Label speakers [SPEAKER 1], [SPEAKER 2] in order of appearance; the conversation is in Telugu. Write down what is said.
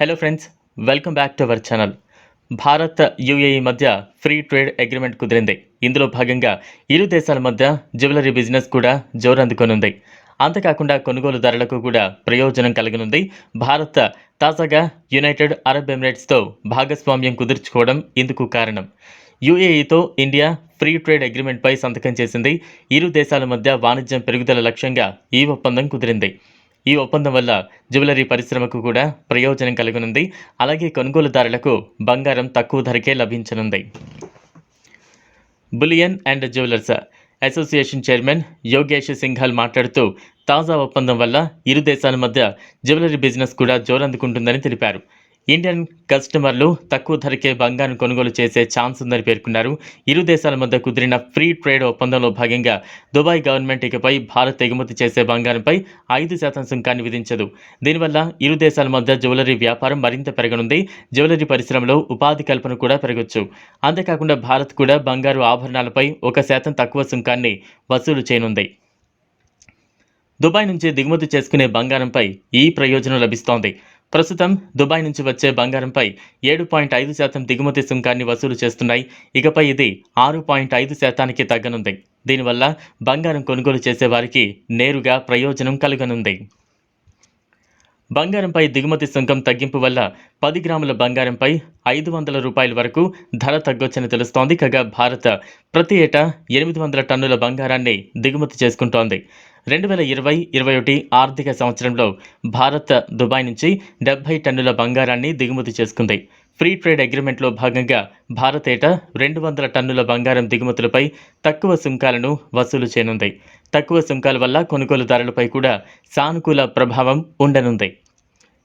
[SPEAKER 1] Hello friends welcome back to our channel Bharat UAE మధ్య ఫ్రీ ట్రేడ్ అగ్రిమెంట్ కుదిరింది. ఇందులో భాగంగా ఇరు దేశాల మధ్య జ్యువెలరీ బిజినెస్ కూడా జోరందుకొనుంది అంతేకాకుండా కొనుగోలుదారులకు కూడా ప్రయోజనం కలగనుంది. భారత్ తాజాగా యునైటెడ్ అరబ్ ఎమిరేట్స్తో భాగస్వామ్యం కుదుర్చుకోవడం ఇందుకు కారణం. యుఏఈతో ఇండియా ఫ్రీ ట్రేడ్ అగ్రిమెంట్పై సంతకం చేసింది. ఇరు దేశాల మధ్య వాణిజ్యం పెరుగుదల లక్ష్యంగా ఈ ఒప్పందం కుదిరింది. ఈ ఒప్పందం వల్ల జ్యువెలరీ పరిశ్రమకు కూడా ప్రయోజనం కలుగనుంది. అలాగే కొనుగోలుదారులకు బంగారం తక్కువ ధరకే లభించనుంది. Bullion and jewellers association chairman Yogesh Singhal మాట్లాడుతూ తాజా ఒప్పందం వల్ల ఇరు దేశాల మధ్య జ్యువెలరీ బిజినెస్ కూడా జోరందుకుంటుందని తెలిపారు. ఇండియన్ కస్టమర్లు తక్కువ ధరకే బంగారం కొనుగోలు చేసే ఛాన్స్ ఉందని పేర్కొన్నారు. ఇరు దేశాల మధ్య కుదిరిన ఫ్రీ ట్రేడ్ ఒప్పందంలో భాగంగా దుబాయ్ గవర్నమెంట్ ఇకపై భారత్ ఎగుమతి చేసే బంగారంపై ఐదు శాతం సుంకాన్ని విధించదు. దీనివల్ల ఇరు దేశాల మధ్య జ్యువెలరీ వ్యాపారం మరింత పెరగనుంది. జ్యువెలరీ పరిశ్రమలో ఉపాధి కల్పన కూడా పెరగొచ్చు. అంతేకాకుండా భారత్ కూడా బంగారు ఆభరణాలపై ఒక శాతం తక్కువ సుంకాన్ని వసూలు చేయనుంది. దుబాయ్ నుంచి దిగుమతి చేసుకునే బంగారంపై ఈ ప్రయోజనం లభిస్తోంది. ప్రస్తుతం దుబాయ్ నుంచి వచ్చే బంగారంపై ఏడు పాయింట్ ఐదు శాతం దిగుమతి సుంకాన్ని వసూలు చేస్తున్నాయి. ఇకపై ఇది ఆరు పాయింట్ ఐదు శాతానికి తగ్గనుంది. దీనివల్ల బంగారం కొనుగోలు చేసే వారికి నేరుగా ప్రయోజనం కలగనుంది. బంగారంపై దిగుమతి సుంకం తగ్గింపు వల్ల పది గ్రాముల బంగారంపై ఐదు వందల రూపాయల వరకు ధర తగ్గొచ్చని తెలుస్తోంది. కాగా భారత్ ప్రతి ఏటా ఎనిమిది వందల టన్నుల బంగారాన్ని దిగుమతి చేసుకుంటోంది. రెండు వేల ఇరవై ఇరవై ఒకటి ఆర్థిక సంవత్సరంలో భారత్ దుబాయ్ నుంచి డెబ్బై టన్నుల బంగారాన్ని దిగుమతి చేసుకుంది. ఫ్రీ ట్రేడ్ అగ్రిమెంట్లో భాగంగా భారత్ ఏటా రెండు వందల టన్నుల బంగారం దిగుమతులపై తక్కువ సుంకాలను వసూలు చేయనుంది. తక్కువ సుంకాల వల్ల కొనుగోలుదారులపై కూడా సానుకూల ప్రభావం ఉండనుంది.